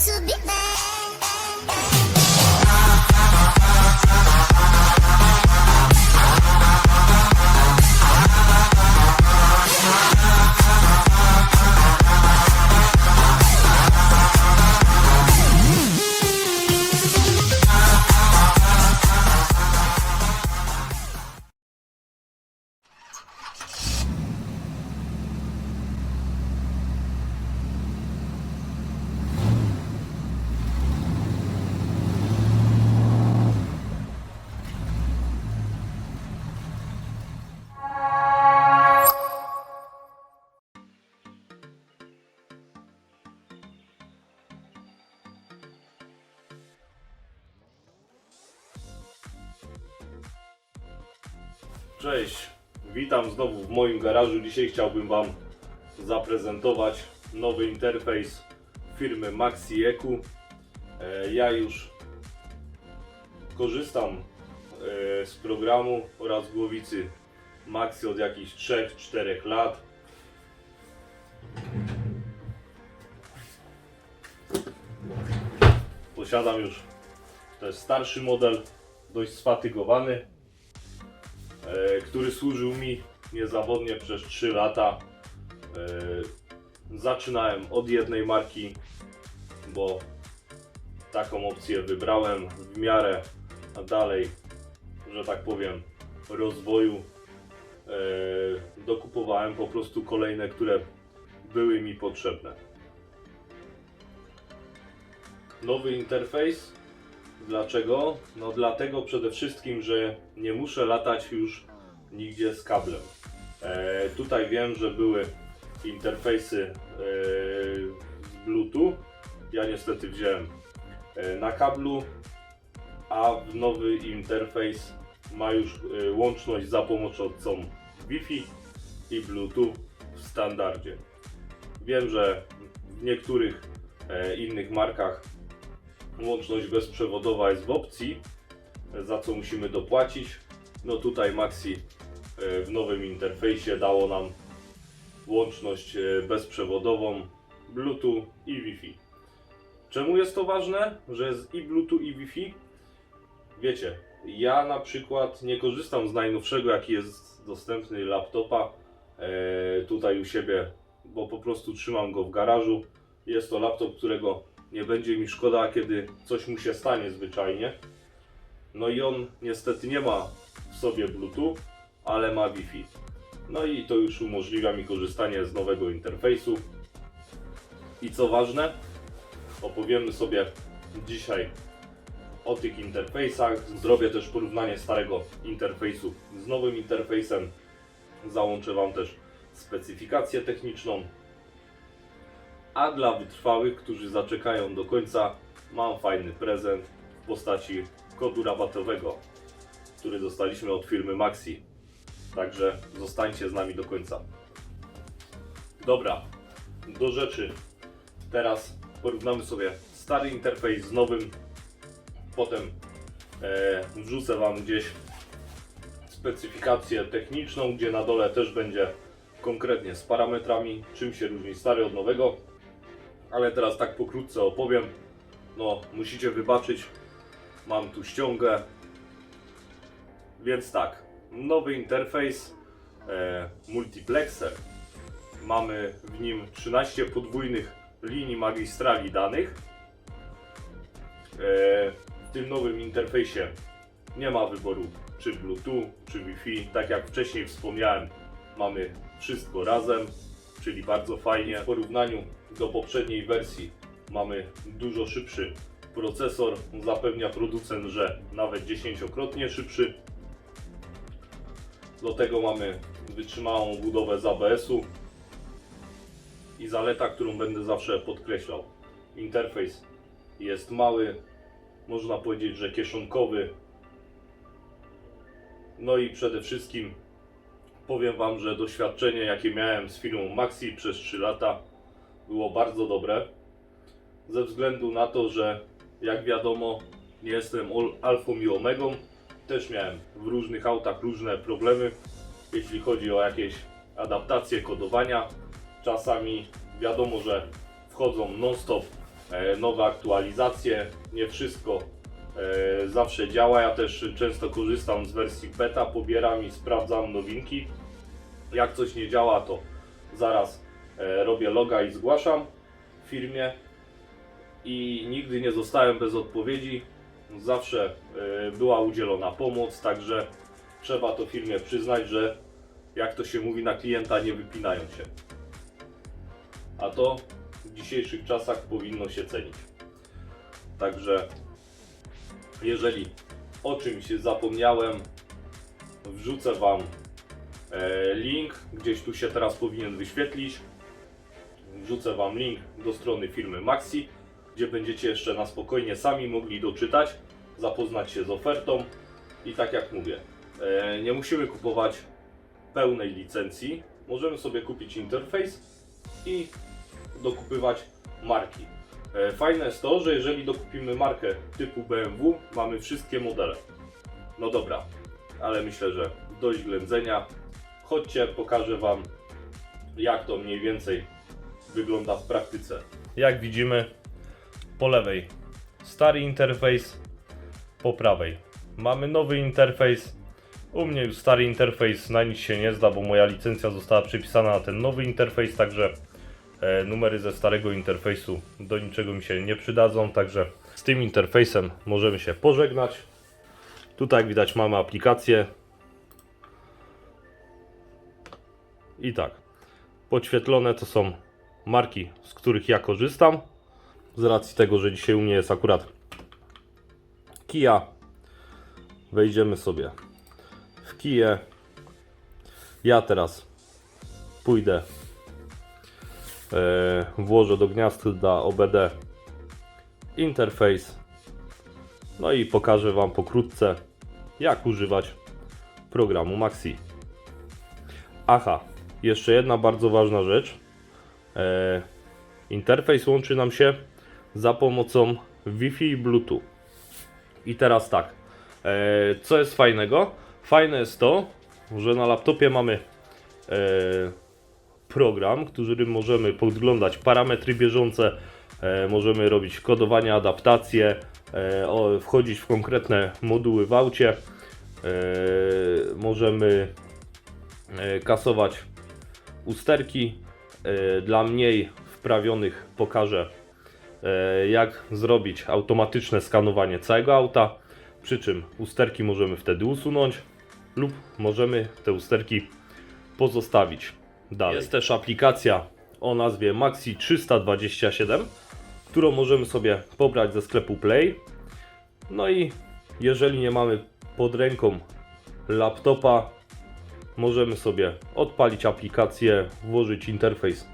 to be witam znowu w moim garażu. Dzisiaj chciałbym Wam zaprezentować nowy interfejs firmy Maxi Eku. E, Ja już korzystam e, z programu oraz głowicy Maxi od jakichś 3-4 lat. Posiadam już, to jest starszy model, dość sfatygowany który służył mi niezawodnie przez 3 lata. E, zaczynałem od jednej marki, bo taką opcję wybrałem w miarę dalej, że tak powiem, rozwoju. E, dokupowałem po prostu kolejne, które były mi potrzebne. Nowy interfejs Dlaczego? No dlatego przede wszystkim, że nie muszę latać już nigdzie z kablem. E, tutaj wiem, że były interfejsy e, Bluetooth. Ja niestety wziąłem e, na kablu, a nowy interfejs ma już e, łączność za pomocą Wi-Fi i Bluetooth w standardzie. Wiem, że w niektórych e, innych markach łączność bezprzewodowa jest w opcji, za co musimy dopłacić. No tutaj Maxi e, w nowym interfejsie dało nam łączność e, bezprzewodową, Bluetooth i Wi-Fi. Czemu jest to ważne, że jest i Bluetooth i Wi-Fi? Wiecie, ja na przykład nie korzystam z najnowszego, jaki jest dostępny laptopa e, tutaj u siebie, bo po prostu trzymam go w garażu. Jest to laptop, którego nie będzie mi szkoda, kiedy coś mu się stanie zwyczajnie. No i on niestety nie ma w sobie Bluetooth, ale ma Wi-Fi. No i to już umożliwia mi korzystanie z nowego interfejsu. I co ważne, opowiemy sobie dzisiaj o tych interfejsach. Zrobię też porównanie starego interfejsu z nowym interfejsem. Załączę Wam też specyfikację techniczną. A dla wytrwałych, którzy zaczekają do końca, mam fajny prezent w postaci kodu rabatowego, który dostaliśmy od firmy Maxi. Także zostańcie z nami do końca. Dobra, do rzeczy. Teraz porównamy sobie stary interfejs z nowym. Potem e, wrzucę Wam gdzieś specyfikację techniczną, gdzie na dole też będzie konkretnie z parametrami, czym się różni stary od nowego. Ale teraz tak pokrótce opowiem. No, musicie wybaczyć, mam tu ściągę. Więc tak, nowy interfejs e, multiplexer. Mamy w nim 13 podwójnych linii magistrali danych. E, w tym nowym interfejsie nie ma wyboru czy Bluetooth, czy Wi-Fi. Tak jak wcześniej wspomniałem, mamy wszystko razem, czyli bardzo fajnie. W porównaniu do poprzedniej wersji mamy dużo szybszy procesor. Zapewnia producent, że nawet dziesięciokrotnie szybszy. Do tego mamy wytrzymałą budowę z ABS-u i zaleta, którą będę zawsze podkreślał. Interfejs jest mały, można powiedzieć, że kieszonkowy. No i przede wszystkim powiem Wam, że doświadczenie jakie miałem z firmą Maxi przez 3 lata było bardzo dobre. Ze względu na to, że jak wiadomo nie jestem alfą i omegą. Też miałem w różnych autach różne problemy, jeśli chodzi o jakieś adaptacje kodowania. Czasami wiadomo, że wchodzą non-stop e, nowe aktualizacje. Nie wszystko e, zawsze działa. Ja też często korzystam z wersji beta, pobieram i sprawdzam nowinki. Jak coś nie działa, to zaraz robię loga i zgłaszam w firmie. I nigdy nie zostałem bez odpowiedzi. Zawsze e, była udzielona pomoc, także trzeba to firmie przyznać, że jak to się mówi na klienta, nie wypinają się. A to w dzisiejszych czasach powinno się cenić. Także jeżeli o czymś zapomniałem, wrzucę Wam e, link, gdzieś tu się teraz powinien wyświetlić. Wrzucę Wam link do strony firmy Maxi, gdzie będziecie jeszcze na spokojnie sami mogli doczytać, zapoznać się z ofertą i tak jak mówię, e, nie musimy kupować pełnej licencji. Możemy sobie kupić interfejs i dokupywać marki. E, Fajne jest to, że jeżeli dokupimy markę typu BMW, mamy wszystkie modele. No dobra, ale myślę, że dość ględzenia. Chodźcie, pokażę Wam, jak to mniej więcej wygląda w praktyce. Jak widzimy, po lewej stary interfejs, po prawej mamy nowy interfejs. U mnie już stary interfejs na nic się nie zda, bo moja licencja została przypisana na ten nowy interfejs, także e, numery ze starego interfejsu do niczego mi się nie przydadzą, także z tym interfejsem możemy się pożegnać. Tutaj jak widać mamy aplikację. I tak, podświetlone to są marki, z których ja korzystam. Z racji tego, że dzisiaj u mnie jest akurat Kia, wejdziemy sobie w Kiję. Ja teraz pójdę, e, włożę do gniazda OBD interfejs. No i pokażę Wam pokrótce, jak używać programu Maxi. Aha, jeszcze jedna bardzo ważna rzecz. E, interfejs łączy nam się za pomocą Wi-Fi i Bluetooth. I teraz tak, e, co jest fajnego? Fajne jest to, że na laptopie mamy e, program, którym możemy podglądać parametry bieżące, możemy robić kodowanie, adaptacje, wchodzić w konkretne moduły w aucie, możemy kasować usterki. E, Dla mniej wprawionych pokażę e, jak zrobić automatyczne skanowanie całego auta, przy czym usterki możemy wtedy usunąć lub możemy te usterki pozostawić dalej. Jest też aplikacja o nazwie Maxi 327, którą możemy sobie pobrać ze sklepu Play. No i jeżeli nie mamy pod ręką laptopa, możemy sobie odpalić aplikację, włożyć interfejs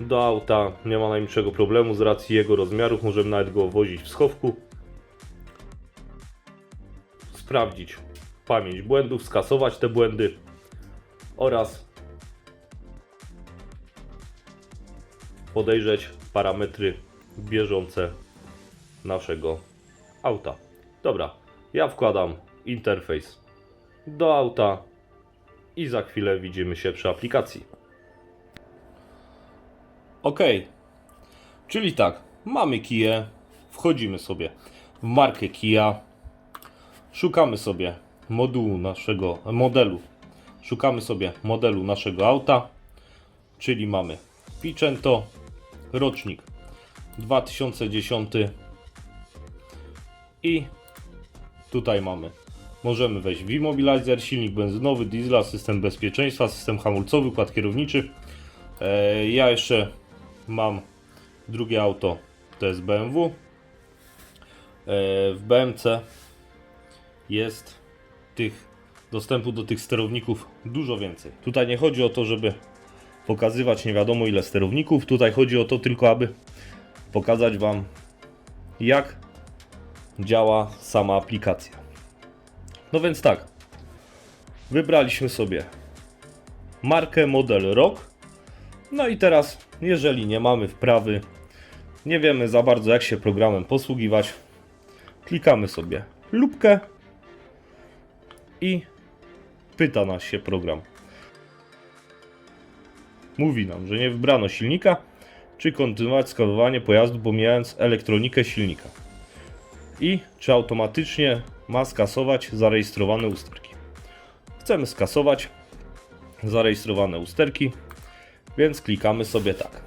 do auta, nie ma najmniejszego problemu z racji jego rozmiarów, możemy nawet go wozić w schowku. Sprawdzić pamięć błędów, skasować te błędy oraz podejrzeć parametry bieżące naszego auta. Dobra, ja wkładam interfejs do auta i za chwilę widzimy się przy aplikacji. Ok, czyli tak, mamy Kiję, wchodzimy sobie w markę Kia, szukamy sobie modułu naszego modelu, szukamy sobie modelu naszego auta, czyli mamy Picento, rocznik 2010 i tutaj mamy Możemy wejść w immobilizer, silnik benzynowy, diesla, system bezpieczeństwa, system hamulcowy, układ kierowniczy. E, ja jeszcze mam drugie auto, to jest BMW. E, w BMC jest tych dostępu do tych sterowników dużo więcej. Tutaj nie chodzi o to, żeby pokazywać nie wiadomo ile sterowników. Tutaj chodzi o to tylko, aby pokazać Wam jak działa sama aplikacja. No więc tak, wybraliśmy sobie markę, model, rok. No i teraz, jeżeli nie mamy wprawy, nie wiemy za bardzo jak się programem posługiwać, klikamy sobie lubkę i pyta nas się program. Mówi nam, że nie wybrano silnika, czy kontynuować skanowanie pojazdu pomijając elektronikę silnika i czy automatycznie ma skasować zarejestrowane usterki. Chcemy skasować zarejestrowane usterki, więc klikamy sobie tak.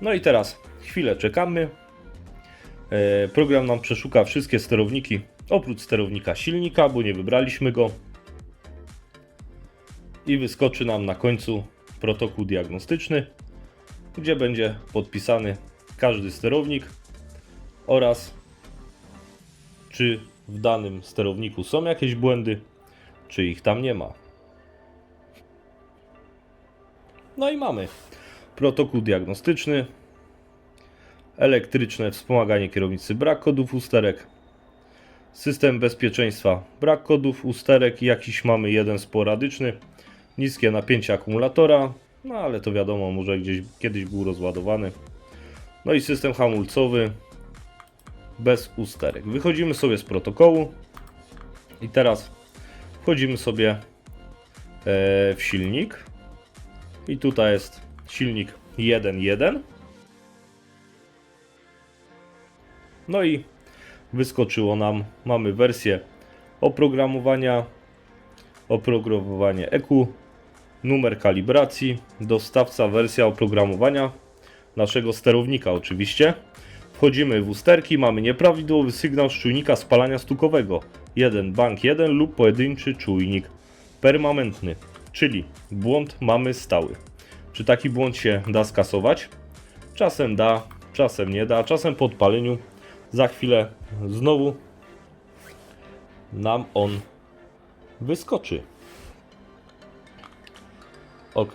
No i teraz chwilę czekamy. E, Program nam przeszuka wszystkie sterowniki oprócz sterownika silnika, bo nie wybraliśmy go. I wyskoczy nam na końcu protokół diagnostyczny, gdzie będzie podpisany każdy sterownik oraz czy w danym sterowniku są jakieś błędy, czy ich tam nie ma. No i mamy protokół diagnostyczny, elektryczne wspomaganie kierownicy, brak kodów usterek, system bezpieczeństwa, brak kodów usterek, jakiś mamy jeden sporadyczny, niskie napięcie akumulatora, no ale to wiadomo, może gdzieś kiedyś był rozładowany. No i system hamulcowy bez usterek. Wychodzimy sobie z protokołu i teraz wchodzimy sobie e, w silnik. I tutaj jest silnik 1.1 no i wyskoczyło nam mamy wersję oprogramowania oprogramowanie EQ numer kalibracji dostawca wersja oprogramowania naszego sterownika oczywiście Wchodzimy w usterki, mamy nieprawidłowy sygnał z czujnika spalania stukowego. Jeden bank 1 lub pojedynczy czujnik permanentny, czyli błąd mamy stały. Czy taki błąd się da skasować? Czasem da, czasem nie da, czasem po odpaleniu. Za chwilę znowu nam on wyskoczy. OK.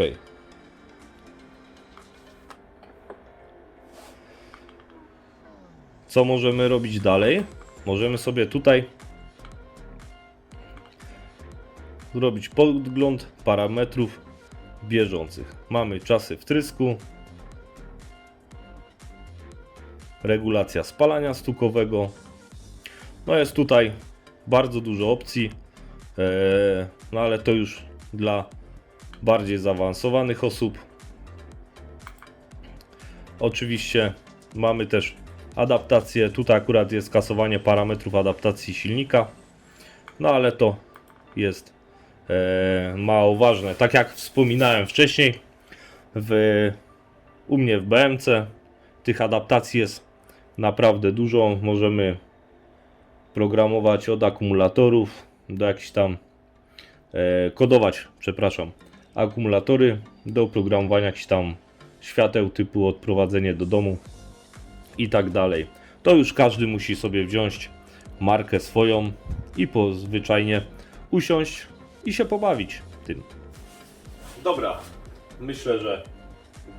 Co możemy robić dalej? Możemy sobie tutaj zrobić podgląd parametrów bieżących. Mamy czasy wtrysku, regulacja spalania stukowego. No jest tutaj bardzo dużo opcji, eee, no ale to już dla bardziej zaawansowanych osób. Oczywiście mamy też adaptację. Tutaj akurat jest kasowanie parametrów adaptacji silnika. No ale to jest e, mało ważne. Tak jak wspominałem wcześniej, w, u mnie w BMC tych adaptacji jest naprawdę dużo. Możemy programować od akumulatorów do jakichś tam e, kodować, przepraszam, akumulatory do oprogramowania jakichś tam świateł typu odprowadzenie do domu i tak dalej. To już każdy musi sobie wziąć markę swoją i po zwyczajnie usiąść i się pobawić tym. Dobra, myślę, że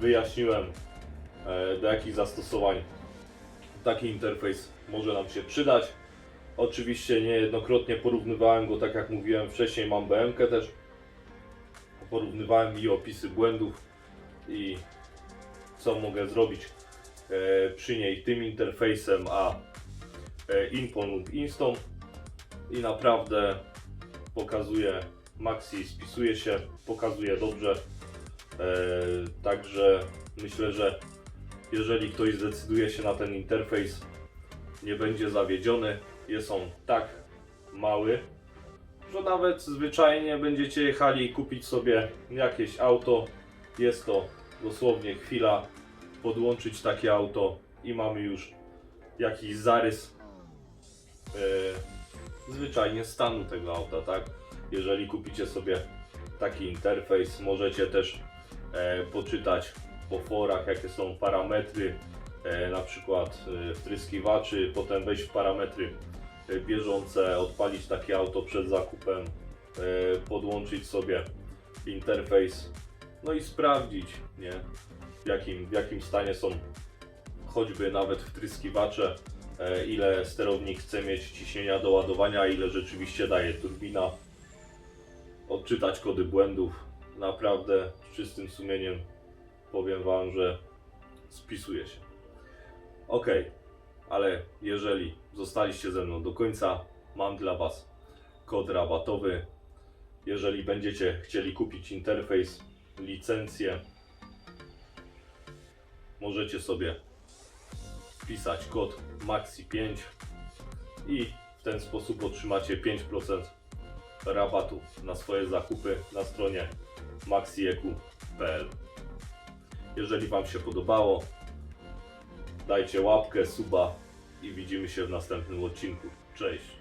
wyjaśniłem e, do jakich zastosowań taki interfejs może nam się przydać. Oczywiście niejednokrotnie porównywałem go, tak jak mówiłem wcześniej, mam BMK też. Porównywałem i opisy błędów i co mogę zrobić przy niej tym interfejsem, a e, Infon lub Inston i naprawdę pokazuje Maxi, spisuje się, pokazuje dobrze. E, także myślę, że jeżeli ktoś zdecyduje się na ten interfejs, nie będzie zawiedziony. Jest on tak mały, że nawet zwyczajnie będziecie jechali kupić sobie jakieś auto. Jest to dosłownie chwila podłączyć takie auto i mamy już jakiś zarys e, zwyczajnie stanu tego auta, tak? Jeżeli kupicie sobie taki interfejs, możecie też e, poczytać po forach, jakie są parametry, e, na przykład e, wtryskiwaczy, potem wejść w parametry e, bieżące, odpalić takie auto przed zakupem, e, podłączyć sobie interfejs, no i sprawdzić, nie? Jakim, w jakim stanie są choćby nawet wtryskiwacze, e, ile sterownik chce mieć ciśnienia do ładowania, ile rzeczywiście daje turbina, odczytać kody błędów. Naprawdę z czystym sumieniem powiem Wam, że spisuje się. Ok, ale jeżeli zostaliście ze mną do końca, mam dla Was kod rabatowy. Jeżeli będziecie chcieli kupić interfejs, licencję możecie sobie wpisać kod MAXI5 i w ten sposób otrzymacie 5% rabatu na swoje zakupy na stronie maxieku.pl. Jeżeli Wam się podobało, dajcie łapkę, suba i widzimy się w następnym odcinku. Cześć!